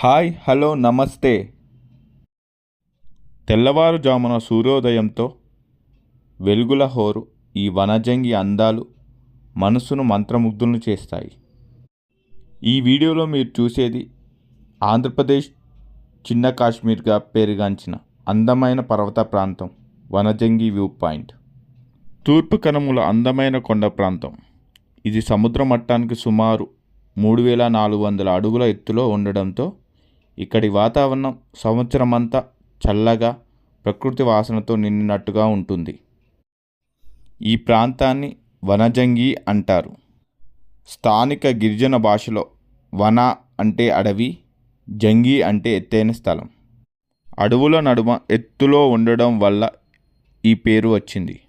Hi hello నమస్తే. తెల్లవారుజామున సూర్యోదయంతో వెలుగుల హోరు ఈ వనజంగి అందాలు మనసును మంత్రముగ్ధులను చేస్తాయి. ఈ వీడియోలో మీరు చూసేది ఆంధ్రప్రదేశ్ చిన్న కాశ్మీర్గా పేరుగాంచిన అందమైన పర్వత ప్రాంతం వనజంగి వ్యూ పాయింట్. తూర్పు కనుమల అందమైన కొండ ప్రాంతం. ఇది సముద్ర మట్టానికి సుమారు మూడు వేల నాలుగు వందల అడుగుల ఎత్తులో ఉండడంతో ఇక్కడి వాతావరణం సంవత్సరమంతా చల్లగా ప్రకృతి వాసనతో నిండినట్టుగా ఉంటుంది. ఈ ప్రాంతాన్ని వనజంగి అంటారు. స్థానిక గిరిజన భాషలో వన అంటే అడవి జంగి అంటే ఎత్తైన స్థలం. అడవుల నడుమ ఎత్తులో ఉండడం వల్ల ఈ పేరు వచ్చింది.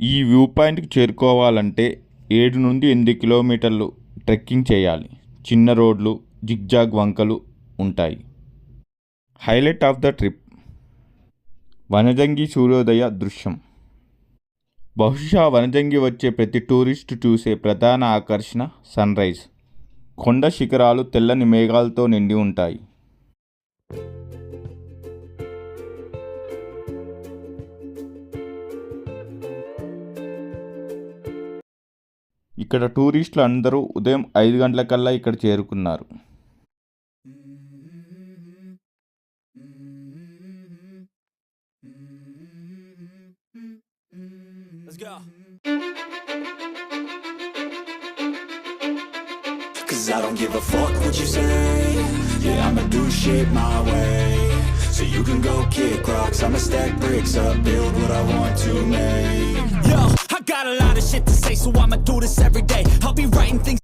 ఈ వ్యూ పాయింట్కి చేరుకోవాలంటే ఏడు నుండి ఎనిమిది కిలోమీటర్లు ట్రెక్కింగ్ చేయాలి. చిన్న రోడ్లు జిగ్జాగ్ వంకలు ఉంటాయి. Highlight of the trip. Vanajangi సూర్యోదయ దృశ్యం. బహుశా వనజంగి వచ్చే ప్రతి టూరిస్ట్ చూసే ప్రధాన ఆకర్షణ సన్ రైజ్. కొండ శిఖరాలు తెల్లని మేఘాలతో నిండి ఉంటాయి. ఇక్కడ టూరిస్టులు అందరూ ఉదయం ఐదు గంటలకల్లా ఇక్కడ చేరుకున్నారు. Cause I don't give a fuck what you say Yeah, I'ma do shit my way So you can go kick rocks I'ma stack bricks up Build what I want to make Yo, I got a lot of shit to say, so I'ma do this every day. I'll be writing things.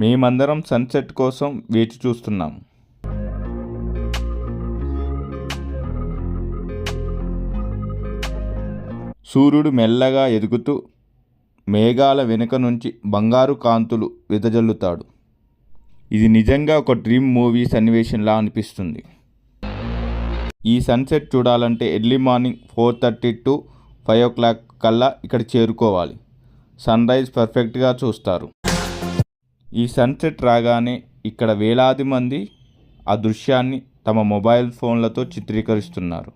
మేమందరం sunset కోసం వేచి చూస్తున్నాం. సూర్యుడు మెల్లగా ఎదుగుతూ మేఘాల వెనుక నుంచి బంగారు కాంతులు వెదజల్లుతాడు. ఇది నిజంగా ఒక డ్రీమ్ మూవీ సన్నివేశంలా అనిపిస్తుంది. ఈ సన్సెట్ చూడాలంటే early morning four thirty to five o'clock కల్లా ఇక్కడ చేరుకోవాలి. సన్ రైజ్ పర్ఫెక్ట్గా చూస్తారు. ఈ సన్సెట్ రాగానే ఇక్కడ వేలాది మంది ఆ దృశ్యాన్ని తమ మొబైల్ ఫోన్లతో చిత్రీకరిస్తున్నారు.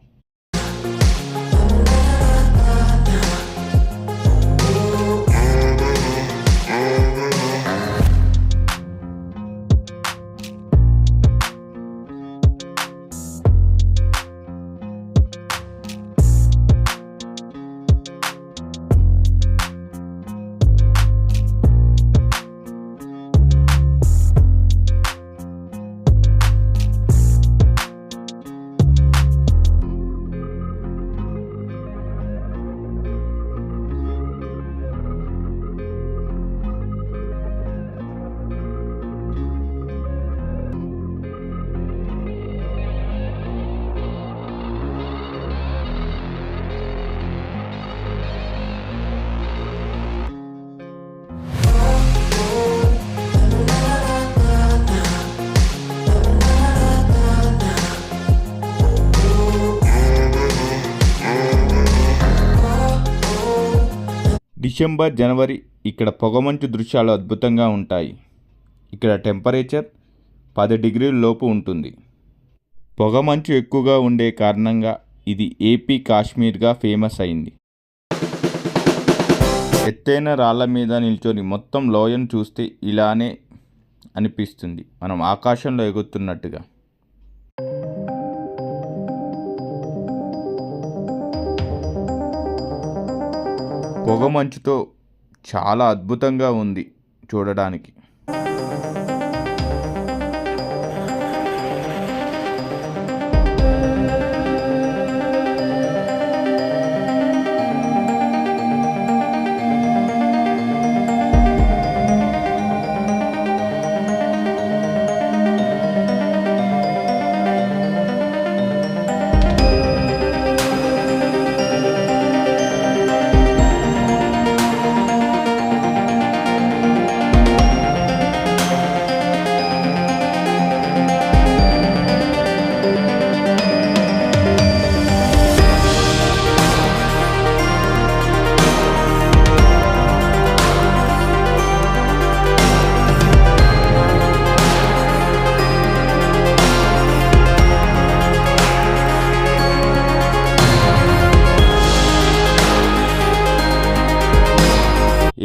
డిసెంబర్ జనవరి ఇక్కడ పొగమంచు దృశ్యాలు అద్భుతంగా ఉంటాయి. ఇక్కడ టెంపరేచర్ పది డిగ్రీల లోపు ఉంటుంది. పొగమంచు ఎక్కువగా ఉండే కారణంగా ఇది ఏపీ కాశ్మీర్గా ఫేమస్ అయింది. ఎత్తైన రాళ్ళ మీద నిల్చొని మొత్తం లోయను చూస్తే ఇలానే అనిపిస్తుంది. మనం ఆకాశంలో ఎగురుతున్నట్టుగా. పొగమంచుతో చాలా అద్భుతంగా ఉంది చూడడానికి.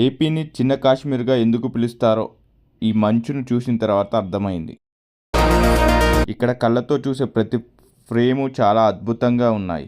ఏపీని చిన్న కాశ్మీర్గా ఎందుకు పిలుస్తారో ఈ మంచును చూసిన తర్వాత అర్థమైంది. ఇక్కడ కళ్ళతో చూసే ప్రతి ఫ్రేము చాలా అద్భుతంగా ఉన్నాయి.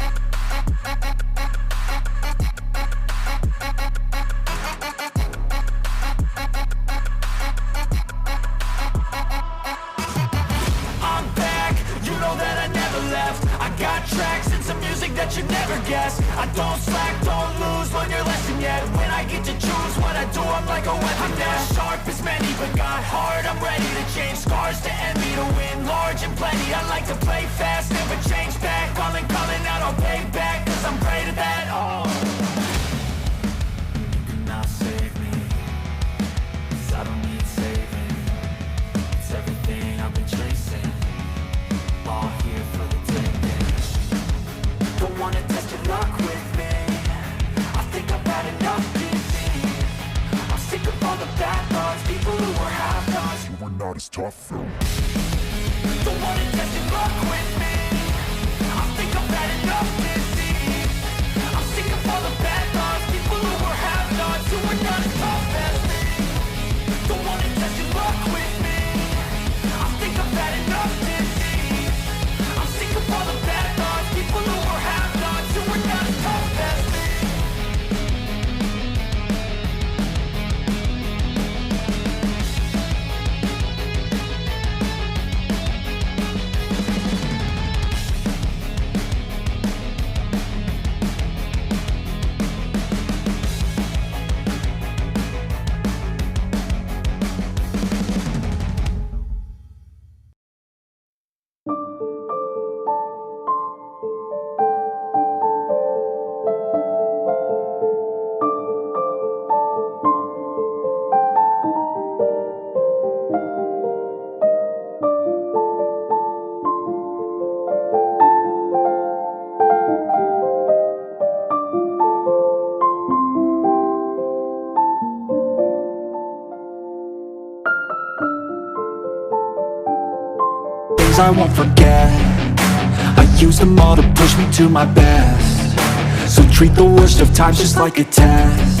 ready to change scars to envy To win. Large and plenty I like to play fast, never change back. Calling, calling out, I'll pay back Cause I'm great at that, oh not as tough though. The one. Things I won't forget. I use them all to push me to my best. So treat the worst of times just like a test.